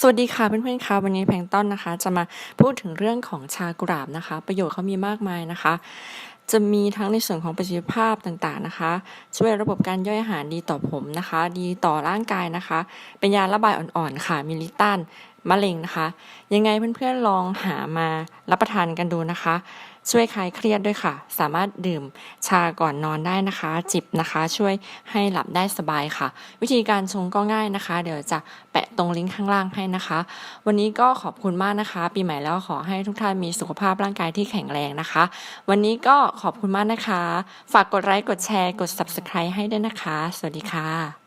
สวัสดีค่ะเพื่อนๆค่ะวันนี้แพงต้นนะคะ จะมาพูดถึงเรื่องของชากุหลาบนะคะ ประโยชน์เขามีมากมายนะคะ จะมีทั้งในส่วนของประสิทธิภาพต่างๆนะคะ ช่วยระบบการย่อยอาหารดีต่อผมนะคะ ดีต่อร่างกายนะคะ เป็นยาระบายอ่อนๆค่ะมีลิต้าน มะเร็งนะคะ ยังไงเพื่อนๆลองหามารับประทานกันดูนะคะ ช่วยคลายเครียดด้วยค่ะ สามารถดื่มชาก่อนนอนได้นะคะ จิบนะคะ ช่วยให้หลับได้สบายค่ะ วิธีการชงก็ง่ายนะคะ เดี๋ยวจะแปะตรงลิงก์ข้างล่างให้นะคะ วันนี้ก็ขอบคุณมากนะคะ ปีใหม่แล้วขอให้ทุกท่านมีสุขภาพร่างกายที่แข็งแรงนะคะ วันนี้ก็ขอบคุณมากนะคะ ฝากกดไลค์กดแชร์กด subscribe ให้ด้วยนะคะ สวัสดีค่ะ